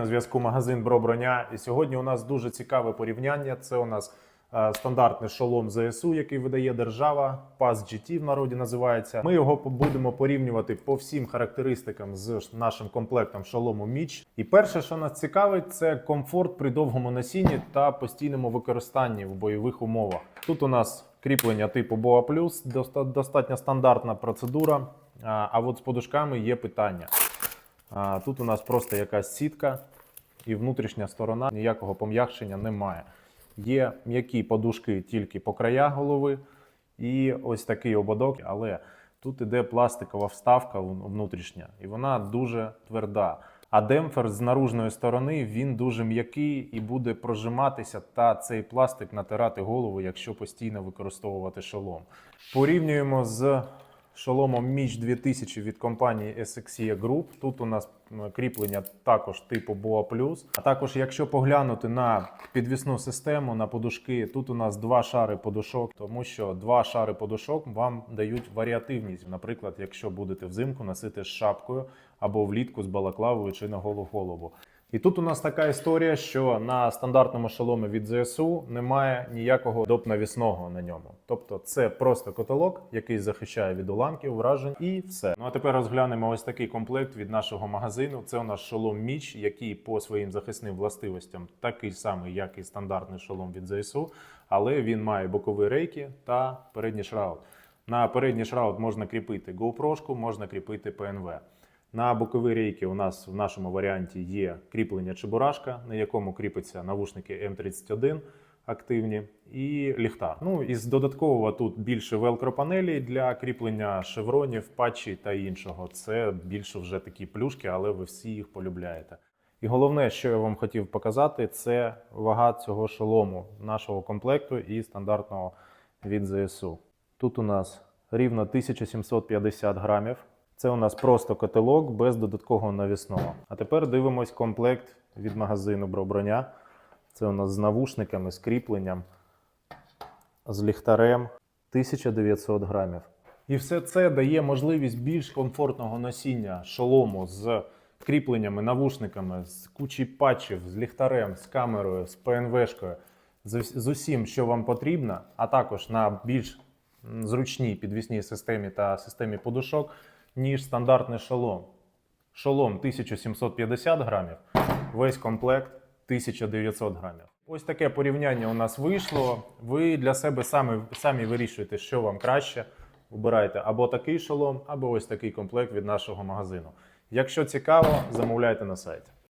На зв'язку магазин Бро Броня. І сьогодні у нас дуже цікаве порівняння. Це у нас е, стандартний шолом ЗСУ, який видає держава. PAS GT в народі називається. Ми його будемо порівнювати по всім характеристикам з нашим комплектом шолому Міч. І перше, що нас цікавить, це комфорт при довгому носінні та постійному використанні в бойових умовах. Тут у нас кріплення типу BOA достатньо стандартна процедура. А а от з подушками є питання. А, Тут у нас просто якась сітка і внутрішня сторона, ніякого пом'якшення немає. Є м'які подушки тільки по краях голови, і ось такий ободок, але тут іде пластикова вставка внутрішня, і вона дуже тверда. А демпфер з наружної сторони він дуже м'який і буде прожиматися, та цей пластик натирати голову, якщо постійно використовувати шолом. Порівнюємо з шоломом Міч 2000 від компанії SXE Group. Тут у нас кріплення також типу BOA+. А також, якщо поглянути на підвісну систему, на подушки, тут у нас два шари подушок, тому що два шари подушок вам дають варіативність. Наприклад, якщо будете взимку носити з шапкою або влітку з балаклавою чи на голу голову. І тут у нас така історія, що на стандартному шоломі від ЗСУ немає ніякого доп навісного на ньому. Тобто це просто котелок, який захищає від уламків, вражень, і все. Ну а тепер розглянемо ось такий комплект від нашого магазину. Це у нас шолом Міч, який по своїм захисним властивостям такий самий, як і стандартний шолом від ЗСУ, але він має бокові рейки та передній шраут. На передній шраут можна кріпити GoPro, можна кріпити ПНВ. На бокові рейки у нас в нашому варіанті є кріплення чебурашка, на якому кріпиться навушники М31 активні, і ліхтар. Ну і з додаткового тут більше велкропанелі для кріплення шевронів, патчі та іншого. Це більше вже такі плюшки, але ви всі їх полюбляєте. І головне, що я вам хотів показати, це вага цього шолому, нашого комплекту і стандартного від ЗСУ. Тут у нас рівно 1750 грамів. Це у нас просто котелок без додаткового навісного. А тепер дивимось комплект від магазину Броброня. Це у нас з навушниками, з кріпленням, з ліхтарем 1900 грамів. І все це дає можливість більш комфортного носіння шолому з кріпленнями, навушниками, з кучі патчів, з ліхтарем, з камерою, з ПНВшкою, з, усім, що вам потрібно, а також на більш зручній підвісній системі та системі подушок, ніж стандартний шолом. Шолом 1750 грамів, весь комплект 1900 грамів. Ось таке порівняння у нас вийшло. Ви для себе самі, самі вирішуєте, що вам краще. Вибирайте або такий шолом, або ось такий комплект від нашого магазину. Якщо цікаво, замовляйте на сайті.